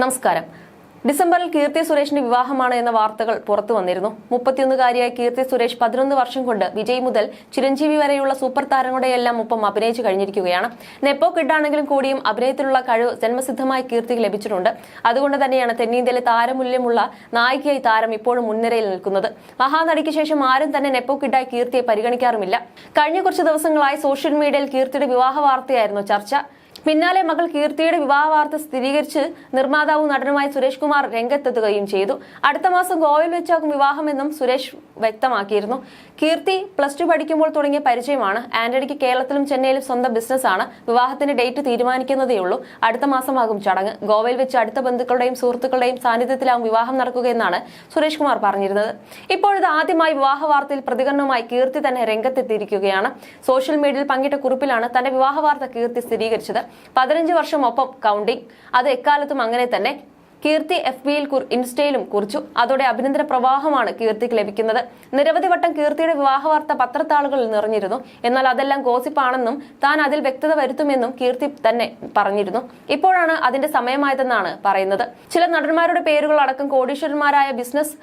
നമസ്കാരം. ഡിസംബറിൽ കീർത്തി സുരേഷിന്റെ വിവാഹമാണ് എന്ന വാർത്തകൾ പുറത്തു വന്നിരുന്നു. മുപ്പത്തിയൊന്നുകാരിയായ കീർത്തി സുരേഷ് പതിനൊന്ന് വർഷം കൊണ്ട് വിജയ് മുതൽ ചിരഞ്ജീവി വരെയുള്ള സൂപ്പർ താരങ്ങളുടെയെല്ലാം ഒപ്പം അഭിനയിച്ചു കഴിഞ്ഞിരിക്കുകയാണ്. നെപ്പോ കിഡാണെങ്കിലും കൂടിയും അഭിനയത്തിലുള്ള കഴിവ് ജന്മസിദ്ധമായി കീർത്തിക്ക് ലഭിച്ചിട്ടുണ്ട്. അതുകൊണ്ട് തന്നെയാണ് തെന്നിന്ത്യയിലെ താരമൂല്യമുള്ള നായികയായി താരം ഇപ്പോഴും മുൻനിരയിൽ നിൽക്കുന്നത്. മഹാനടിക്ക് ശേഷം ആരും തന്നെ നെപ്പോ കിഡായി കീർത്തിയെ പരിഗണിക്കാറുമില്ല. കഴിഞ്ഞ കുറച്ച് ദിവസങ്ങളായി സോഷ്യൽ മീഡിയയിൽ കീർത്തിയുടെ വിവാഹ വാർത്തയായിരുന്നു ചർച്ച. പിന്നാലെ മകൾ കീർത്തിയുടെ വിവാഹ വാർത്ത സ്ഥിരീകരിച്ച് നിർമ്മാതാവും നടനുമായ സുരേഷ് കുമാർ രംഗത്തെത്തുകയും ചെയ്തു. അടുത്ത മാസം ഗോവയിൽ വെച്ചാകും വിവാഹമെന്നും സുരേഷ് വ്യക്തമാക്കിയിരുന്നു. കീർത്തി പ്ലസ് ടു പഠിക്കുമ്പോൾ തുടങ്ങിയ പരിചയമാണ്. ആന്റണിക്ക് കേരളത്തിലും ചെന്നൈയിലും സ്വന്തം ബിസിനസ്സാണ്. വിവാഹത്തിന്റെ ഡേറ്റ് തീരുമാനിക്കുന്നതേയുള്ളൂ അടുത്ത മാസമാകും ചടങ്ങ്. ഗോവയിൽ വെച്ച് അടുത്ത ബന്ധുക്കളുടെയും സുഹൃത്തുക്കളുടെയും സാന്നിധ്യത്തിലാവും വിവാഹം നടക്കുകയെന്നാണ് സുരേഷ് കുമാർ പറഞ്ഞിരുന്നത്. ഇപ്പോഴിത് ആദ്യമായി വിവാഹ വാർത്തയിൽ പ്രതികരണവുമായി കീർത്തി തന്നെ രംഗത്തെത്തിയിരിക്കുകയാണ്. സോഷ്യൽ മീഡിയയിൽ പങ്കിട്ട കുറിപ്പിലാണ് തന്റെ വിവാഹ വാർത്ത കീർത്തി സ്ഥിരീകരിച്ചത്. പതിനഞ്ച് വർഷം ഒപ്പം കൗണ്ടിംഗ് അത് എക്കാലത്തും അങ്ങനെ തന്നെ. കീർത്തി എഫ് ബിയിൽ ഇൻസ്റ്റയിലും കുറിച്ചു. അതോടെ അഭിനന്ദന പ്രവാഹമാണ് കീർത്തിക്ക് ലഭിക്കുന്നത്. നിരവധി വട്ടം കീർത്തിയുടെ വിവാഹ വാർത്ത പത്രത്താളുകളിൽ നിറഞ്ഞിരുന്നു. എന്നാൽ അതെല്ലാം ഗോസിപ്പാണെന്നും താൻ അതിൽ വ്യക്തത വരുത്തുമെന്നും കീർത്തി തന്നെ പറഞ്ഞിരുന്നു. ഇപ്പോഴാണ് അതിന്റെ സമയമായതെന്നാണ് പറയുന്നത്. ചില നടന്മാരുടെ പേരുകൾ അടക്കം കോടീശ്വരന്മാരായ ബിസിനസ്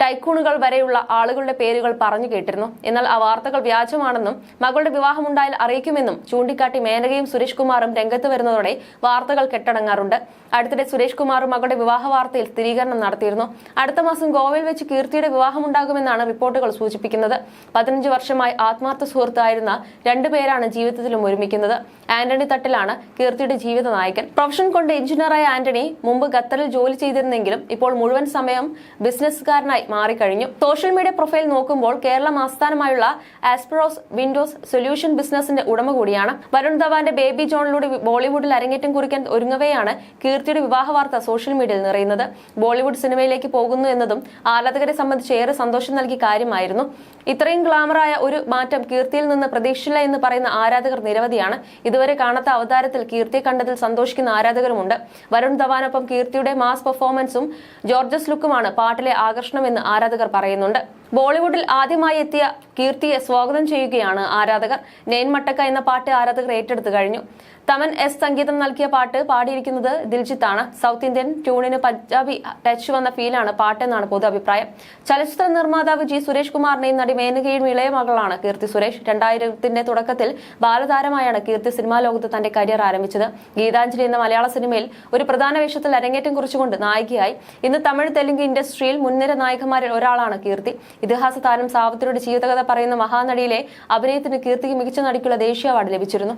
ടൈക്കൂണുകൾ വരെയുള്ള ആളുകളുടെ പേരുകൾ പറഞ്ഞു കേട്ടിരുന്നു. എന്നാൽ ആ വാർത്തകൾ വ്യാജമാണെന്നും മകളുടെ വിവാഹമുണ്ടായാൽ അറിയിക്കുമെന്നും ചൂണ്ടിക്കാട്ടി മേനകയും സുരേഷ് കുമാറും രംഗത്ത് വരുന്നതോടെ വാർത്തകൾ കെട്ടടങ്ങാറുണ്ട്. അടുത്തിടെ സുരേഷ് കുമാറും മകളുടെ വിവാഹ വാർത്തയിൽ സ്ഥിരീകരണം നടത്തിയിരുന്നു. അടുത്ത മാസം ഗോവയിൽ വെച്ച് കീർത്തിയുടെ വിവാഹമുണ്ടാകുമെന്നാണ് റിപ്പോർട്ടുകൾ സൂചിപ്പിക്കുന്നത്. പതിനഞ്ച് വർഷമായി ആത്മാർത്ഥ സുഹൃത്തായിരുന്ന രണ്ടുപേരാണ് ജീവിതത്തിലും ഒരുമിക്കുന്നത്. ആന്റണി തട്ടിലാണ് കീർത്തിയുടെ ജീവിത നായകൻ. പ്രൊഫഷൻ കൊണ്ട് എഞ്ചിനീയറായ ആന്റണി മുമ്പ് ഖത്തറിൽ ജോലി ചെയ്തിരുന്നെങ്കിലും ഇപ്പോൾ മുഴുവൻ സമയം ബിസിനസ്സുകാരനായി മാറിക്കഴിഞ്ഞു. സോഷ്യൽ മീഡിയ പ്രൊഫൈൽ നോക്കുമ്പോൾ കേരളം ആസ്ഥാനമായുള്ള ആസ്പ്രോസ് വിൻഡോസ് സൊല്യൂഷൻ ബിസിനസിന്റെ ഉടമ കൂടിയാണ്. വരുൺ ധവാന്റെ ബേബി ജോണിലൂടെ ബോളിവുഡിൽ അരങ്ങേറ്റം കുറിക്കാൻ ഒരുങ്ങവെയാണ് കീർത്തിയുടെ വിവാഹ വാർത്ത സോഷ്യൽ മീഡിയയിൽ നിറയുന്നത്. ബോളിവുഡ് സിനിമയിലേക്ക് പോകുന്നു എന്നതും ആരാധകരെ സംബന്ധിച്ച് ഏറെ സന്തോഷം നൽകിയ കാര്യമായിരുന്നു. ഇത്രയും ഗ്ലാമറായ ഒരു മാറ്റം കീർത്തിയിൽ നിന്ന് പ്രതീക്ഷിച്ചില്ല എന്ന് പറയുന്ന ആരാധകർ നിരവധിയാണ്. ഇതുവരെ കാണാത്ത അവതാരത്തിൽ കീർത്തി കണ്ടതിൽ സന്തോഷിക്കുന്ന ആരാധകരുമുണ്ട്. വരുൺ ധവാനൊപ്പം കീർത്തിയുടെ മാസ് പെർഫോമൻസും ജോർജസ് ലുക്കുമാണ് പാട്ടിലെ ആകർഷണമെന്ന് ആരാധകർ പറയുന്നുണ്ട്. ബോളിവുഡിൽ ആദ്യമായി എത്തിയ കീർത്തിയെ സ്വാഗതം ചെയ്യുകയാണ് ആരാധകർ. നെയ്ൻ മട്ടക്ക എന്ന പാട്ട് ആരാധകർ ഏറ്റെടുത്തു കഴിഞ്ഞു. തമൻ എസ് സംഗീതം നൽകിയ പാട്ട് പാടിയിരിക്കുന്നത് ദിൽജിത്താണ്. സൗത്ത് ഇന്ത്യൻ ട്യൂണിന് പഞ്ചാബി ടച്ച് വന്ന ഫീലാണ് പാട്ടെന്നാണ് പൊതു അഭിപ്രായം. ചലച്ചിത്ര നിർമ്മാതാവ് ജി സുരേഷ് കുമാറിനെയും നടി മേനകയും ഇളയ മകളാണ് കീർത്തി സുരേഷ്. രണ്ടായിരത്തിന്റെ തുടക്കത്തിൽ ബാലതാരമായാണ് കീർത്തി സിനിമാ ലോകത്ത് തന്റെ കരിയർ ആരംഭിച്ചത്. ഗീതാഞ്ജലി എന്ന മലയാള സിനിമയിൽ ഒരു പ്രധാന വേഷത്തിൽ അരങ്ങേറ്റം കുറിച്ചുകൊണ്ട് നായികയായി. ഇന്ന് തമിഴ് തെലുങ്ക് ഇൻഡസ്ട്രിയിൽ മുൻനിര നായികമാരിൽ ഒരാളാണ് കീർത്തി. ഇതിഹാസ താരം സാവിത്രിയുടെ ജീവിതകഥ പറയുന്ന മഹാനടിയിലെ അഭിനയത്തിന് കീർത്തിക്ക് മികച്ച നടിക്കുള്ള ദേശീയ അവാർഡ് ലഭിച്ചിരുന്നു.